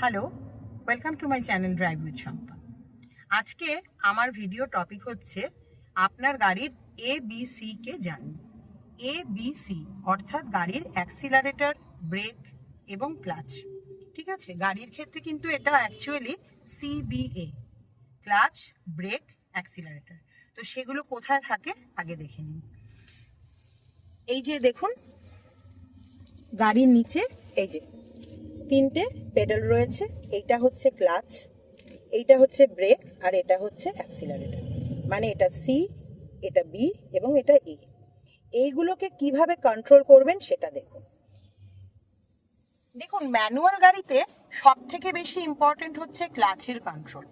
Hello welcome to my channel drive with Shampa আজকে আমার video topic হচ্ছে আপনার গাড়ির এ বি সি কে জানুন। এ বি সি অর্থাৎ গাড়ির অ্যাক্সিলারেটর ব্রেক এবং ক্লাচ ঠিক আছে? গাড়ির ক্ষেত্রে কিন্তু এটা actually CBA clutch brake accelerator তো সেগুলো কোথায় থাকে? আগে দেখে নিন। এই যে দেখুন, গাড়ির নিচে, এই যে তিনটে পেডাল রয়েছে, এইটা হচ্ছে ক্লাচ, এইটা হচ্ছে ব্রেক, আর এটা হচ্ছে অ্যাক্সিলারেটর। মানে এটা সি, এটা বি এবং এটা এ। এইগুলোকে কীভাবে কন্ট্রোল করবেন সেটা দেখুন। দেখুন ম্যানুয়াল গাড়িতে সব থেকে বেশি ইম্পর্টেন্ট হচ্ছে ক্লাচের কন্ট্রোল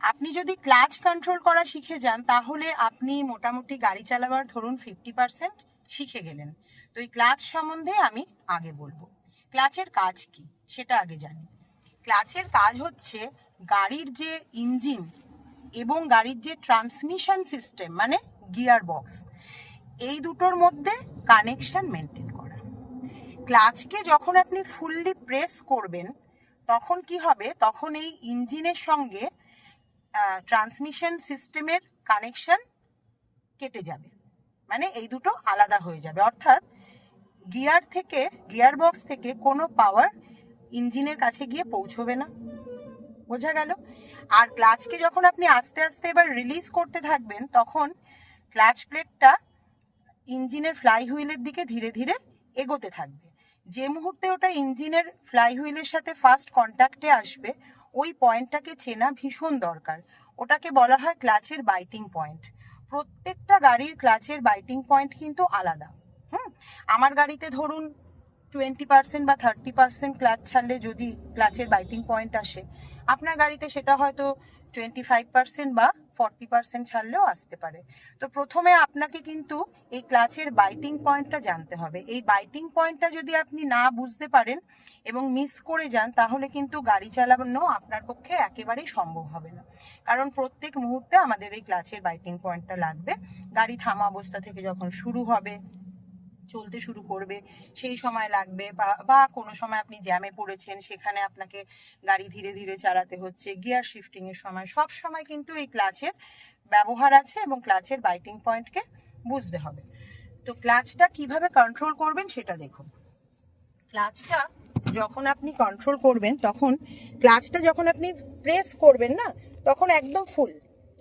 আপনি যদি ক্লাচ কন্ট্রোল করা শিখে যান, তাহলে আপনি মোটামুটি গাড়ি চালাবার ধরুন ফিফটি পার্সেন্ট শিখে গেলেন। তো এই ক্লাচ সম্বন্ধে আমি আগে বলব। ক্লাচের কাজ কি? সেটা আগে জানি। ক্লাচের কাজ হচ্ছে গাড়ির যে ইঞ্জিন এবং গাড়ির যে ট্রান্সমিশন সিস্টেম মানে গিয়ার বক্স এই দুটোর মধ্যে কানেকশন মেনটেন করা। ক্লাচকে যখন আপনি ফুললি প্রেস করবেন, তখন কি হবে? তখন এই ইঞ্জিনের সঙ্গে ট্রান্সমিশন সিস্টেমের কানেকশন কেটে যাবে। মানে এই দুটো আলাদা হয়ে যাবে। অর্থাৎ গিয়ার থেকে গিয়ার বক্স থেকে কোনো পাওয়ার ইঞ্জিনের কাছে গিয়ে পৌঁছবে না। বোঝা গেল? আর ক্লাচকে যখন আপনি আস্তে আস্তে এবার রিলিজ করতে থাকবেন, তখন ক্লাচ প্লেটটা ইঞ্জিনের ফ্লাই হুইলের দিকে ধীরে ধীরে এগোতে থাকবে। যে মুহূর্তে ওটা ইঞ্জিনের ফ্লাই হুইলের সাথে ফার্স্ট কন্ট্যাক্টে আসবে, ওই পয়েন্টটাকে চেনা ভীষণ দরকার। ওটাকে বলা হয় ক্লাচের বাইটিং পয়েন্ট প্রত্যেকটা গাড়ির ক্লাচের বাইটিং পয়েন্ট কিন্তু আলাদা। হুম? আমার গাড়িতে ধরুন টোয়েন্টি পার্সেন্ট বা থার্টি পার্সেন্ট ক্লাচ ছাড়লে যদি ক্লাচের বাইটিং পয়েন্ট আসে, আপনার গাড়িতে সেটা হয়তো টোয়েন্টি ফাইভ পার্সেন্ট বা ফর্টি পার্সেন্ট ছাড়লেও আসতে পারে। তো প্রথমে আপনাকে কিন্তু এই ক্লাচের বাইটিং পয়েন্টটা জানতে হবে। এই বাইটিং পয়েন্টটা যদি আপনি না বুঝতে পারেন এবং মিস করে যান, তাহলে কিন্তু গাড়ি চালানো আপনার পক্ষে একেবারেই সম্ভব হবে না। কারণ প্রত্যেক মুহূর্তে আমাদের এই ক্লাচের বাইটিং পয়েন্টটা লাগবে। গাড়ি থামা অবস্থা থেকে যখন শুরু হবে চলতে শুরু করবে, সেই সময় লাগবে বা কোনো সময় আপনি জ্যামে পড়েছেন, সেখানে আপনাকে গাড়ি ধীরে ধীরে চালাতে হচ্ছে গিয়ার শিফটিং এর সময়। সব সময় কিন্তু এই ক্লাচের ব্যবহার আছে এবং ক্লাচের বাইটিং পয়েন্টকে বুঝতে হবে। তো ক্লাচটা কীভাবে কন্ট্রোল করবেন সেটা দেখুন। ক্লাচটা যখন আপনি কন্ট্রোল করবেন, তখন ক্লাচটা যখন আপনি প্রেস করবেন না, তখন একদম ফুল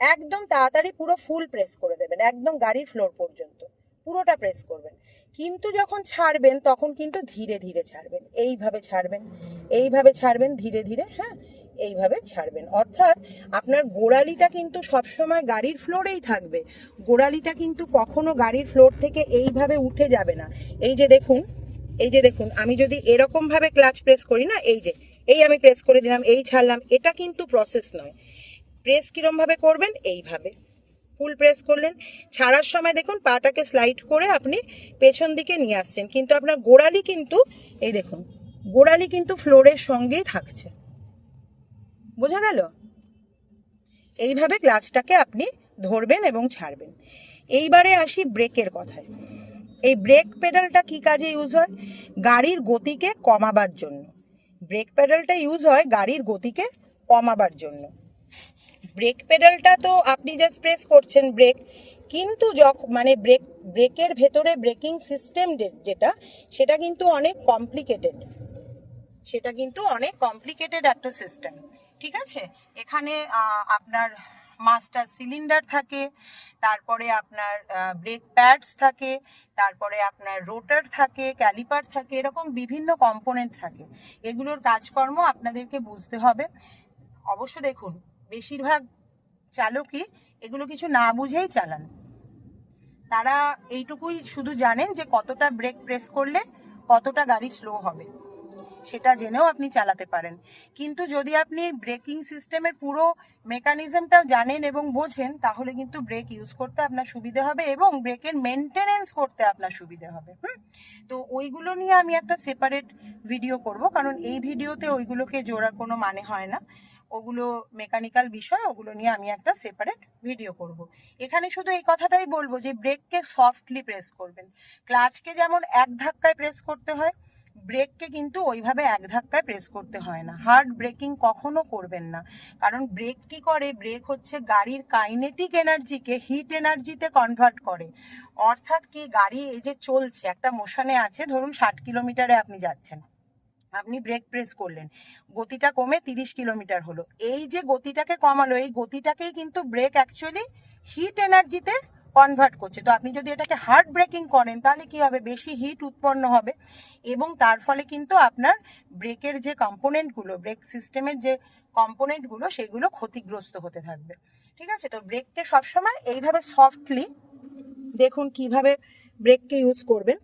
একদম তাড়াতাড়ি পুরো ফুল প্রেস করে দেবেন, একদম গাড়ির ফ্লোর পর্যন্ত, পুরোটা প্রেস করবেন। কিন্তু যখন ছাড়বেন, তখন কিন্তু ধীরে ধীরে ছাড়বেন। এইভাবে ছাড়বেন এইভাবে ছাড়বেন, ধীরে ধীরে হ্যাঁ এইভাবে ছাড়বেন। অর্থাৎ আপনার গোড়ালিটা কিন্তু সবসময় গাড়ির ফ্লোরেই থাকবে। গোড়ালিটা কিন্তু কখনো গাড়ির ফ্লোর থেকে এইভাবে উঠে যাবে না। এই যে দেখুন, এই যে দেখুন, আমি যদি এরকম ভাবে ক্লাচ প্রেস করি না, এই যে, এই আমি প্রেস করে দিলাম, এই ছাড়লাম, এটা কিন্তু প্রসেস নয়। প্রেস কিরম ভাবে করবেন? এইভাবে। ফুল প্রেস করলেন। ছাড়ার সময় দেখুন, পাটাকে স্লাইড করে আপনি পেছন দিকে নিয়ে আসছেন। কিন্তু আপনার গোড়ালি কিন্তু, এই দেখুন, গোড়ালি কিন্তু ফ্লোরের সঙ্গেই থাকছে। বোঝা গেল? এইভাবে ক্লাচটাকে আপনি ধরবেন এবং ছাড়বেন। এইবারে আসি ব্রেকের কথায়। এই ব্রেক পেডালটা কি কাজে ইউজ হয়? গাড়ির গতিকে কমাবার জন্য। ব্রেক পেডালটা ইউজ হয় গাড়ির গতিকে কমাবার জন্য। ব্রেক পেডালটা তো আপনি জাস্ট প্রেস করছেন ব্রেক কিন্তু যখন মানে ব্রেক ব্রেকের ভেতরে ব্রেকিং সিস্টেম যেটা, সেটা কিন্তু অনেক কমপ্লিকেটেড সেটা কিন্তু অনেক কমপ্লিকেটেড একটা সিস্টেম ঠিক আছে? এখানে আপনার মাস্টার সিলিন্ডার থাকে, তারপরে আপনার ব্রেক প্যাডস থাকে, তারপরে আপনার রোটার থাকে ক্যালিপার থাকে, এরকম বিভিন্ন কম্পোনেন্ট থাকে। এগুলোর কাজকর্ম আপনাদেরকে বুঝতে হবে। অবশ্য দেখুন বেশিরভাগ চালকই এগুলো কিছু না বুঝেই চালান। তারা এইটুকুই শুধু জানেন যে কতটা ব্রেক প্রেস করলে কতটা গাড়ি স্লো হবে। সেটা জেনেও আপনি চালাতে পারেন। কিন্তু যদি আপনি ব্রেকিং সিস্টেমের পুরো মেকানিজমটাও জানেন এবং বোঝেন, তাহলে কিন্তু ব্রেক ইউজ করতে আপনার সুবিধে হবে এবং ব্রেকের মেনটেনেন্স করতে আপনার সুবিধে হবে। হুম? তো ওইগুলো নিয়ে আমি একটা সেপারেট ভিডিও করব, কারণ এই ভিডিওতে ওইগুলোকে জোড়ার কোনো মানে হয় না। ওগুলো মেকানিক্যাল বিষয়, ওগুলো নিয়ে আমি একটা সেপারেট ভিডিও করব। এখানে শুধু এই কথাটাই বলব যে ব্রেককে সফটলি প্রেস করবেন। ক্লাচকে যেমন এক ধাক্কায় প্রেস করতে হয় ব্রেককে কিন্তু ওইভাবে এক ধাক্কায় প্রেস করতে হয় না। হার্ড ব্রেকিং কখনো করবেন না। কারণ ব্রেক কি করে? ব্রেক হচ্ছে গাড়ির কাইনেটিক এনার্জিকে হিট এনার্জিতে কনভার্ট করে। অর্থাৎ কি গাড়ি এই যে চলছে, একটা মোশনে আছে, ধরুন ষাট কিলোমিটারে আপনি যাচ্ছেন। আপনি ব্রেক প্রেস করলেন। গতিটা কমে তিরিশ কিলোমিটার হলো। এই যে গতিটাকে কমালো, এই গতিটাকেই কিন্তু ব্রেক অ্যাকচুয়ালি হিট এনার্জিতে কনভার্ট করছে। তো আপনি যদি এটাকে হার্ড ব্রেকিং করেন, তাহলে কি হবে? বেশি হিট উৎপন্ন হবে। এবং তার ফলে কিন্তু আপনার ব্রেকের যে কম্পোনেন্টগুলো ব্রেক সিস্টেমের যে কম্পোনেন্টগুলো সেগুলো ক্ষতিগ্রস্ত হতে থাকবে। ঠিক আছে? তো ব্রেককে সবসময় এইভাবে সফটলি দেখুন কীভাবে ব্রেককে ইউজ করবেন।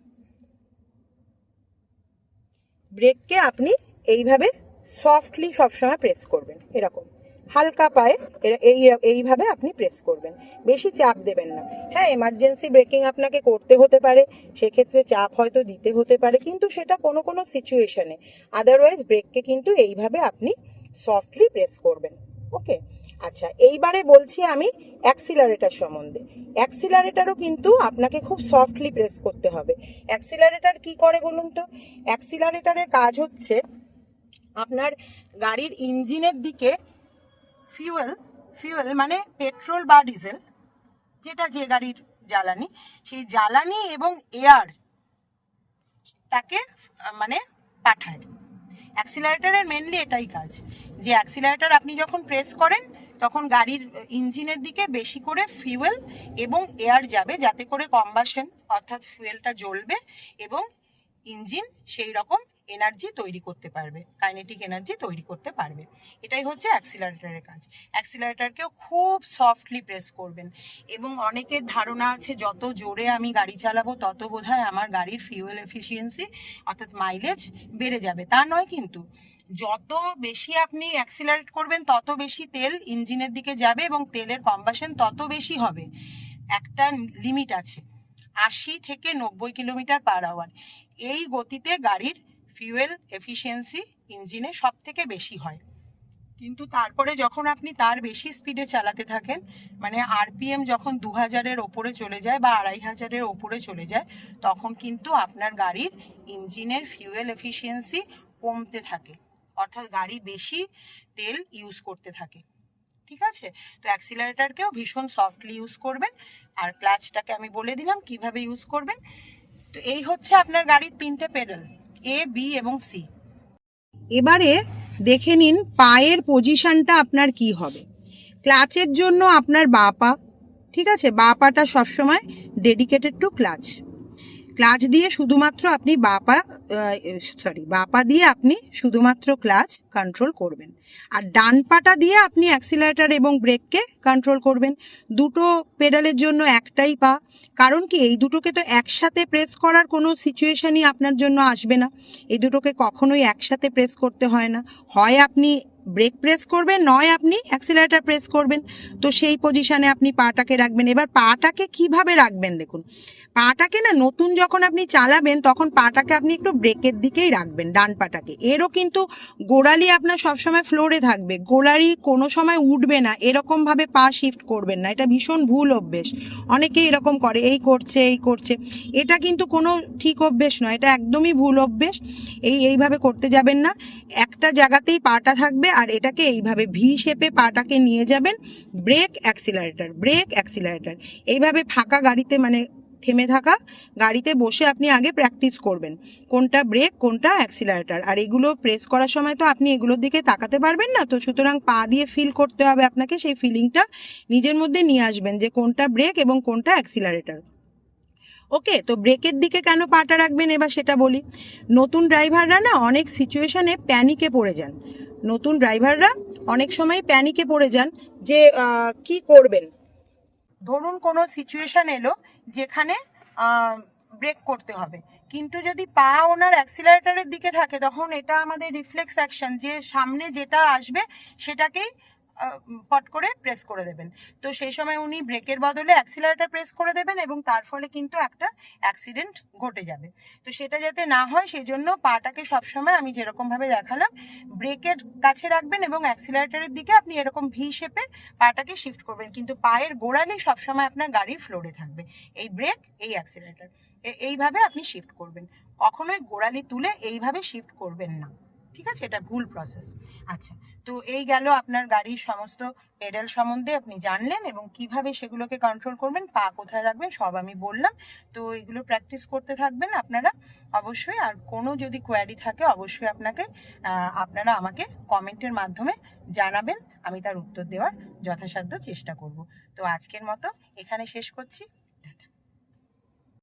ব্রেককে আপনি এইভাবে সফটলি সবসময় প্রেস করবেন, এরকম। হালকা পায়ে এই, এইভাবে আপনি প্রেস করবেন। বেশি চাপ দেবেন না। হ্যাঁ এমার্জেন্সি ব্রেকিং আপনাকে করতে হতে পারে, সেক্ষেত্রে চাপ হয়তো দিতে হতে পারে, কিন্তু সেটা কোনো কোনো সিচুয়েশনে আদারওয়াইজ ব্রেককে কিন্তু এইভাবে আপনি সফটলি প্রেস করবেন। ওকে আচ্ছা এইবারে বলছি আমি অ্যাক্সিলারেটার সম্বন্ধে। অ্যাক্সিলারেটারও কিন্তু আপনাকে খুব সফটলি প্রেস করতে হবে। অ্যাক্সিলারেটার কি করে বলুন তো? অ্যাক্সিলারেটারের কাজ হচ্ছে আপনার গাড়ির ইঞ্জিনের দিকে ফিউয়েল ফিউয়েল মানে পেট্রোল বা ডিজেল যেটা যে গাড়ির জ্বালানি, সেই জ্বালানি এবং এয়ার তাকে মানে পাঠায়। অ্যাক্সিলারেটারের মেনলি এটাই কাজ। যে অ্যাক্সিলারেটার আপনি যখন প্রেস করেন তখন গাড়ির ইঞ্জিনের দিকে বেশি করে ফিউয়েল এবং এয়ার যাবে, যাতে করে কম্বাসন অর্থাৎ ফুয়েলটা জ্বলবে এবং ইঞ্জিন সেই রকম এনার্জি তৈরি করতে পারবে কাইনেটিক এনার্জি তৈরি করতে পারবে। এটাই হচ্ছে অ্যাক্সিলারেটারের কাজ। অ্যাক্সিলারেটারকেও খুব সফটলি প্রেস করবেন এবং অনেকের ধারণা আছে, যত জোরে আমি গাড়ি চালাবো, তত বোধহয় আমার গাড়ির ফিউয়েল এফিসিয়েন্সি অর্থাৎ মাইলেজ বেড়ে যাবে। তা নয় কিন্তু। যত বেশি আপনি অ্যাক্সিলারেট করবেন, তত বেশি তেল ইঞ্জিনের দিকে যাবে এবং তেলের কম্বাসন তত বেশি হবে। একটা লিমিট আছে, আশি থেকে নব্বই কিলোমিটার পার আওয়ার এই গতিতে গাড়ির ফিউয়েল এফিসিয়েন্সি ইঞ্জিনে সব থেকে বেশি হয়। কিন্তু তারপরে যখন আপনি তার বেশি স্পিডে চালাতে থাকেন মানে আরপিএম যখন দু হাজারের ওপরে চলে যায় বা আড়াই হাজারের ওপরে চলে যায়, তখন কিন্তু আপনার গাড়ির ইঞ্জিনের ফিউয়েল এফিসিয়েন্সি কমতে থাকে। অর্থাৎ গাড়ি বেশি তেল ইউজ করতে থাকে। ঠিক আছে? তো অ্যাক্সিলারেটারকেও ভীষণ সফটলি ইউজ করবেন। আর ক্লাচটাকে আমি বলে দিলাম কীভাবে ইউজ করবেন। তো এই হচ্ছে আপনার গাড়ির তিনটে পেডাল এ বি এবং সি এবারে দেখে নিন পায়ের পজিশনটা আপনার কি হবে। ক্লাচের জন্য আপনার বা পা, ঠিক আছে? বা পাটা সবসময় ডেডিকেটেড টু ক্লাচ ক্লাচ দিয়ে শুধুমাত্র আপনি বা পা সরি বা পা দিয়ে আপনি শুধুমাত্র ক্লাচ কন্ট্রোল করবেন। আর ডান পাটা দিয়ে আপনি অ্যাক্সিলারেটর এবং ব্রেককে কন্ট্রোল করবেন। দুটো পেডালের জন্য একটাই পা। কারণ কি, এই দুটোকে তো একসাথে প্রেস করার কোনো সিচুয়েশনই আপনার জন্য আসবে না। এই দুটোকে কখনোই একসাথে প্রেস করতে হয় না। হয় আপনি ব্রেক প্রেস করবেন, নয় আপনি অ্যাক্সিলারেটর প্রেস করবেন। তো সেই পজিশানে আপনি পাটাকে রাখবেন। এবার পাটাকে কীভাবে রাখবেন দেখুন। পাটাকে না নতুন যখন আপনি চালাবেন, তখন পাটাকে আপনি একটু ব্রেকের দিকেই রাখবেন, ডান পাটাকে। এরও কিন্তু গোড়ালি আপনার সবসময় ফ্লোরে থাকবে। গোড়ালি কোনো সময় উঠবে না এরকম ভাবে পা শিফট করবেন না। এটা ভীষণ ভুল অভ্যেস। অনেকে এরকম করে, এই করছে এই করছে। এটা কিন্তু কোনো ঠিক অভ্যেস নয়, এটা একদমই ভুল অভ্যেস। এই, এইভাবে করতে যাবেন না। একটা জায়গাতেই পাটা থাকবে আর এটাকে এইভাবে ভি শেপে পাটাকে নিয়ে যাবেন। ব্রেক অ্যাক্সিলারেটর ব্রেক অ্যাক্সিলারেটর এইভাবে ফাঁকা গাড়িতে মানে থেমে থাকা গাড়িতে বসে আপনি আগে প্র্যাকটিস করবেন। কোনটা ব্রেক কোনটা অ্যাক্সিলারেটর আর এগুলো প্রেস করার সময় তো আপনি এগুলোর দিকে তাকাতে পারবেন না, তো সুতরাং পা দিয়ে ফিল করতে হবে আপনাকে, সেই ফিলিংটা নিজের মধ্যে নিয়ে আসবেন যে কোনটা ব্রেক এবং কোনটা অ্যাক্সিলারেটর ওকে, তো ব্রেকের দিকে কেন পাটা রাখবেন? এবার সেটা বলি। নতুন ড্রাইভাররা না অনেক সিচুয়েশনে প্যানিকে পড়ে যান। নতুন ড্রাইভাররা অনেক সময় প্যানিকে পড়ে যান যে কি করবেন? ধরুন কোনো সিচুয়েশন এলো যেখানে ব্রেক করতে হবে। কিন্তু যদি পা ওনার অ্যাক্সিলারেটারের দিকে থাকে, তখন এটা আমাদের রিফ্লেক্স অ্যাকশন যে সামনে যেটা আসবে, সেটাকেই পট করে প্রেস করে দেবেন। তো সেই সময় উনি ব্রেকের বদলে অ্যাক্সিলারেটর প্রেস করে দেবেন এবং তার ফলে কিন্তু একটা অ্যাক্সিডেন্ট ঘটে যাবে। তো সেটা যাতে না হয় সেই জন্য পাটাকে সবসময় আমি যেরকমভাবে দেখালাম ব্রেকের কাছে রাখবেন এবং অ্যাক্সিলারেটরের দিকে আপনি এরকম ভি শেপে পাটাকে শিফট করবেন। কিন্তু পায়ের গোড়ালি সবসময় আপনার গাড়ির ফ্লোরে থাকবে। এই ব্রেক এই অ্যাক্সিলারেটর এইভাবে আপনি শিফট করবেন। কখনোই গোড়ালি তুলে এইভাবে শিফট করবেন না। ঠিক আছে? এটা ভুল প্রসেস আচ্ছা তো এই গেল আপনার গাড়ির সমস্ত পেডাল সম্বন্ধে আপনি জানলেন এবং কীভাবে সেগুলোকে কন্ট্রোল করবেন, পা কোথায় রাখবেন, সব আমি বললাম। তো এগুলো প্র্যাকটিস করতে থাকবেন আপনারা অবশ্যই। আর কোনো যদি কোয়ারি থাকে, অবশ্যই আপনাকে আপনারা আমাকে কমেন্টের মাধ্যমে জানাবেন। আমি তার উত্তর দেওয়ার যথাসাধ্য চেষ্টা করব। তো আজকের মতো এখানে শেষ করছি।